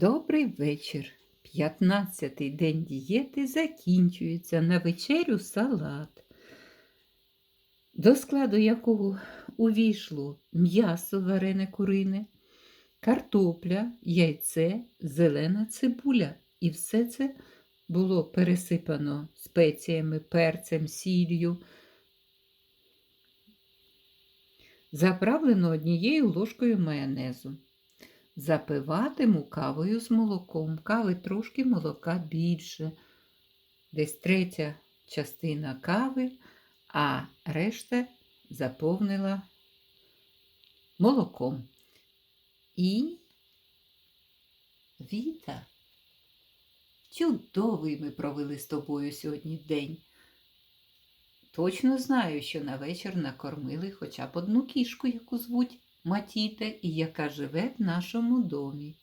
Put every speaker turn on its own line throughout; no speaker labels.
Добрий вечір. П'ятнадцятий день дієти закінчується на вечерю салат, до складу якого увійшло м'ясо варене курине, картопля, яйце, зелена цибуля. І все це було пересипано спеціями, перцем, сіллю, заправлено однією ложкою майонезу. Запиватиму кавою з молоком. Кави трошки молока більше. Десь третя частина кави, а решта заповнила молоком. І Віта, чудовий ми провели з тобою сьогодні день. Точно знаю, що на вечір накормили хоча б одну кішку, яку звуть Матіта і яка живе в нашому домі.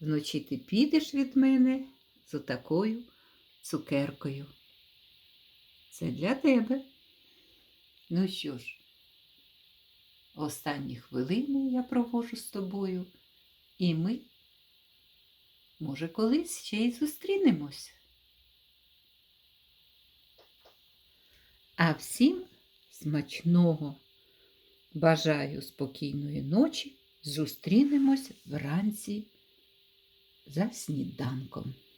Вночі ти підеш від мене з отакою цукеркою. Це для тебе. Ну що ж, останні хвилини я провожу з тобою, і ми, може, колись ще й зустрінемось. А всім смачного! Бажаю спокійної ночі. Зустрінемось вранці за сніданком.